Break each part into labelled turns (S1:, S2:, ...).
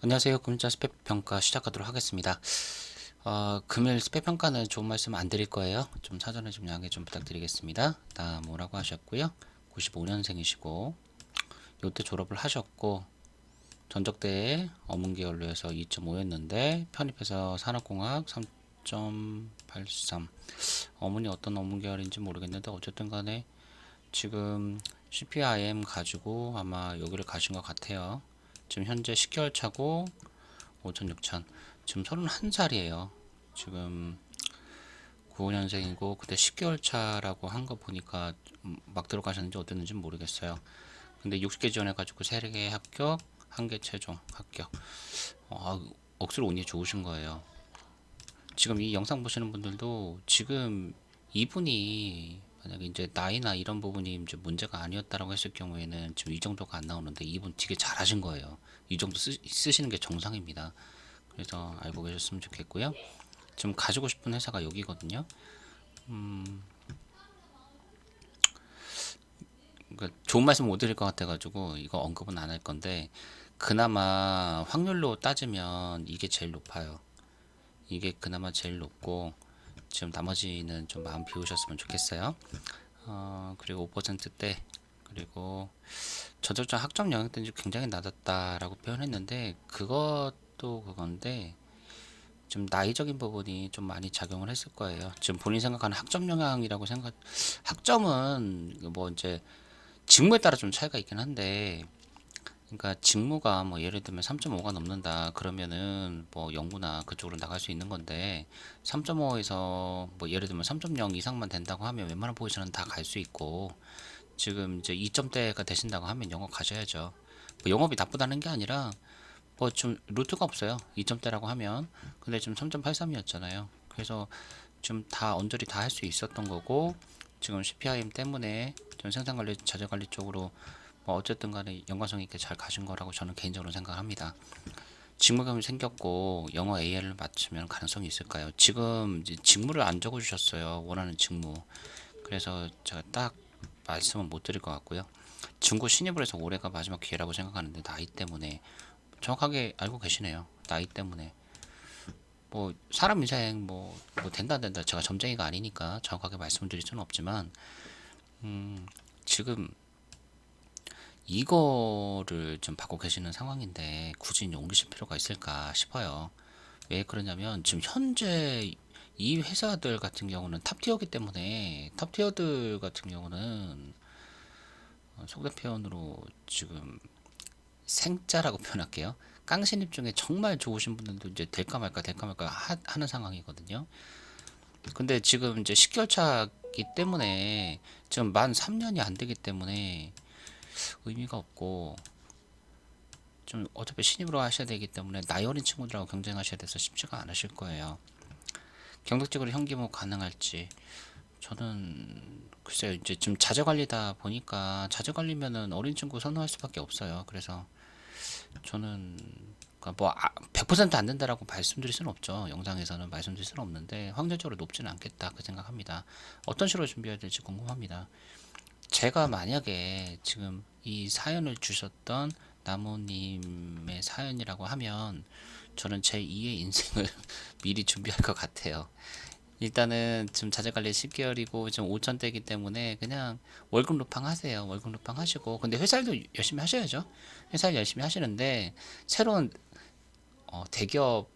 S1: 안녕하세요. 금자 스펙 평가 시작하도록 하겠습니다. 어, 금일 스펙 평가는 좋은 말씀 안 드릴 거예요. 좀 사전에 좀 양해 좀 부탁드리겠습니다. 다 뭐라고 하셨고요. 95년생이시고 요때 졸업을 하셨고 전적대에 어문계열로 해서 2.5였는데 편입해서 산업공학 3.83 어문이 어떤 어문계열인지 모르겠는데 어쨌든 간에 지금 CPIM 가지고 아마 여기를 가신 것 같아요. 지금 현재 10개월 차고 5천 6천. 지금 31살이에요. 지금 95년생이고 그때 10개월 차라고 한 거 보니까 막 들어가셨는지 어땠는지 모르겠어요. 근데 60개 지원해 가지고 3개 합격 1개 최종 합격. 어, 억수로 운이 좋으신 거예요. 지금 이 영상 보시는 분들도 지금 이분이 만약에 이제 나이나 이런 부분이 이제 문제가 아니었다라고 했을 경우에는 지금 이 정도가 안 나오는데 이분 되게 잘하신 거예요. 이 정도 쓰, 쓰시는 게 정상입니다. 그래서 알고 계셨으면 좋겠고요. 지금 가지고 싶은 회사가 여기거든요. 음, 그러니까 좋은 말씀 못 드릴 것 같아가지고 이거 언급은 안 할 건데 그나마 확률로 따지면 이게 제일 높아요. 이게 그나마 제일 높고 지금 나머지는 좀 마음 비우셨으면 좋겠어요. 어, 그리고 5%대 그리고 저절정 학점 때는 굉장히 낮았다라고 표현했는데 그것도 그건데 좀 나이적인 부분이 좀 많이 작용을 했을 거예요. 지금 본인 생각하는 학점 영향이라고 생각 학점은 뭐 이제 직무에 따라 좀 차이가 있긴 한데 그러니까 직무가 뭐 예를 들면 3.5가 넘는다 그러면은 뭐 연구나 그쪽으로 나갈 수 있는 건데 3.5에서 뭐 예를 들면 3.0 이상만 된다고 하면 웬만한 포지션은 다 갈 수 있고 지금 이제 2점대가 되신다고 하면 영업 가셔야죠. 뭐 영업이 나쁘다는 게 아니라 뭐 좀 루트가 없어요. 2점대라고 하면 근데 지금 3.83이었잖아요. 그래서 좀다 언저리 다 할 수 있었던 거고 지금 CPIM 때문에 좀 생산관리 자재관리 쪽으로 뭐 어쨌든 간에 연관성 있게 잘 가신 거라고 저는 개인적으로 생각합니다. 직무경이 생겼고 영어 AL을 맞추면 가능성이 있을까요? 지금 직무를 안 적어주셨어요. 원하는 직무. 그래서 제가 딱 말씀은 못 드릴 것 같고요. 중고 신입을 해서 올해가 마지막 기회라고 생각하는데 나이 때문에 정확하게 알고 계시네요. 나이 때문에 뭐 사람 인생 뭐, 뭐 된다 안 된다 제가 점쟁이가 아니니까 정확하게 말씀을 드릴 수는 없지만 음, 지금 이거를 좀 받고 계시는 상황인데 굳이 옮기실 필요가 있을까 싶어요. 왜 그러냐면 지금 현재 이 회사들 같은 경우는 탑티어기 때문에 탑티어들 같은 경우는 어, 속된 표현으로 지금 생짜라고 표현할게요. 깡신입 중에 정말 좋으신 분들도 이제 될까 말까 될까 말까 하, 하는 상황이거든요. 근데 지금 이제 10개월 차기 때문에 지금 만 3년이 안 되기 때문에 의미가 없고 좀 어차피 신입으로 하셔야 되기 때문에 나이 어린 친구들하고 경쟁하셔야 돼서 쉽지가 않으실 거예요. 경력직으로 현기무 가능할지 저는 글쎄요 이제 지금 자재 관리다 보니까 자재 관리면은 어린 친구 선호할 수밖에 없어요. 그래서 저는 그러니까 뭐 100%안 된다라고 말씀드릴 수는 없죠. 영상에서는 말씀드릴 수는 없는데 확률적으로 높지는 않겠다 그 생각합니다. 어떤 식으로 준비해야 될지 궁금합니다. 제가 만약에 지금 이 사연을 주셨던 나무님의 사연이라고 하면 저는 제 2의 인생을 미리 준비할 것 같아요. 일단은 지금 자재관리 10개월이고 지금 5천대이기 때문에 그냥 월급 루팡 하세요. 월급 루팡 하시고 근데 회사 일도 열심히 하셔야죠. 회사 일 열심히 하시는데 새로운 어, 대기업을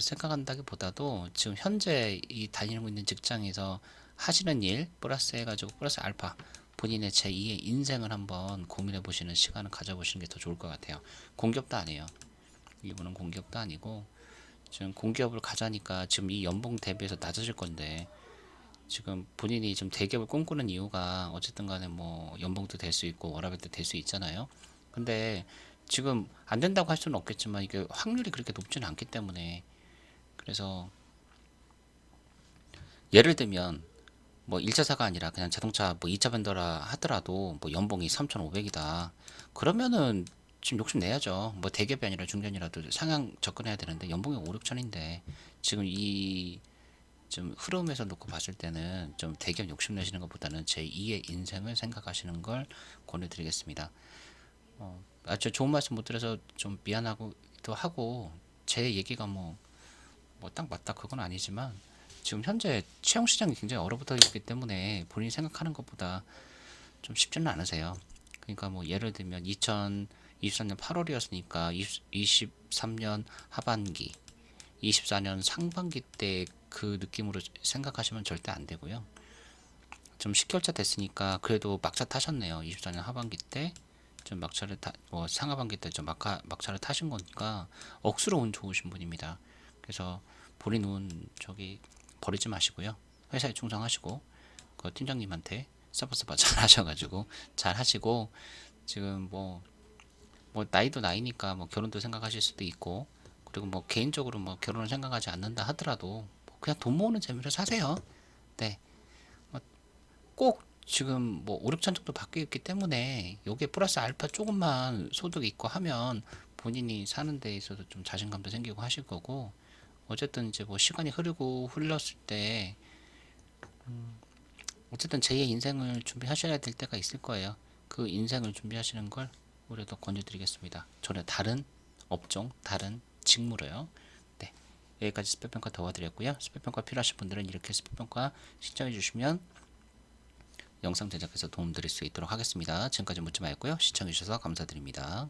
S1: 생각한다기보다도 지금 현재 이 다니고 있는 직장에서 하시는 일 플러스 해가지고 플러스 알파 본인의 제2의 인생을 한번 고민해 보시는 시간을 가져보시는 게 더 좋을 것 같아요. 공기업도 아니에요. 이분은 공기업도 아니고 지금 공기업을 가자니까 지금 이 연봉 대비해서 낮아질 건데 지금 본인이 좀 대기업을 꿈꾸는 이유가 어쨌든 간에 뭐 연봉도 될 수 있고 워라밸도 될 수 있잖아요. 근데 지금 안 된다고 할 수는 없겠지만 이게 확률이 그렇게 높지는 않기 때문에 그래서 예를 들면 뭐 1차사가 아니라 그냥 자동차 뭐 2차 벤더라 하더라도 뭐 연봉이 3,500이다. 그러면은 지금 욕심 내야죠. 뭐 대기업이 아니라 중견이라도 상향 접근해야 되는데 연봉이 5, 6천인데 지금 이 좀 흐름에서 놓고 봤을 때는 좀 대기업 욕심 내시는 것보다는 제 2의 인생을 생각하시는 걸 권해드리겠습니다. 어, 아, 저 좋은 말씀 못 드려서 좀 미안하고 얘기도 하고 제 얘기가 뭐 뭐 딱 맞다 그건 아니지만 지금 현재 채용 시장이 굉장히 얼어붙어 있기 때문에 본인이 생각하는 것보다 좀 쉽지는 않으세요. 그러니까 뭐 예를 들면 2023년 8월이었으니까 23년 하반기, 24년 상반기 때 그 느낌으로 생각하시면 절대 안 되고요. 좀 10개월차 됐으니까 그래도 막차 타셨네요. 24년 하반기 때 좀 막차를 타, 뭐 상하반기 때 좀 막차, 막차를 타신 거니까 억수로 운 좋으신 분입니다. 그래서 본인 운 저기 버리지 마시고요. 회사에 충성하시고 그 팀장님한테 서버서버 잘 하셔가지고 잘 하시고 지금 뭐 뭐 나이도 나이니까 뭐 결혼도 생각하실 수도 있고 그리고 뭐 개인적으로 뭐 결혼을 생각하지 않는다 하더라도 뭐 그냥 돈 모으는 재미로 사세요. 네. 뭐꼭 지금 뭐 5, 6천 정도 받고 있기 때문에 요게 플러스 알파 조금만 소득이 있고 하면 본인이 사는 데 있어서 좀 자신감도 생기고 하실 거고 어쨌든 이제 뭐 시간이 흐르고 흘렀을 때 음, 어쨌든 제2의 인생을 준비하셔야 될 때가 있을 거예요. 그 인생을 준비하시는 걸 올해도 권유드리겠습니다. 전혀 다른 업종, 다른 직무로요. 네, 여기까지 스펙평가 도와드렸고요. 스펙평가 필요하신 분들은 이렇게 스펙평가 신청해 주시면 영상 제작해서 도움드릴 수 있도록 하겠습니다. 지금까지 묻지 말고요. 시청해 주셔서 감사드립니다.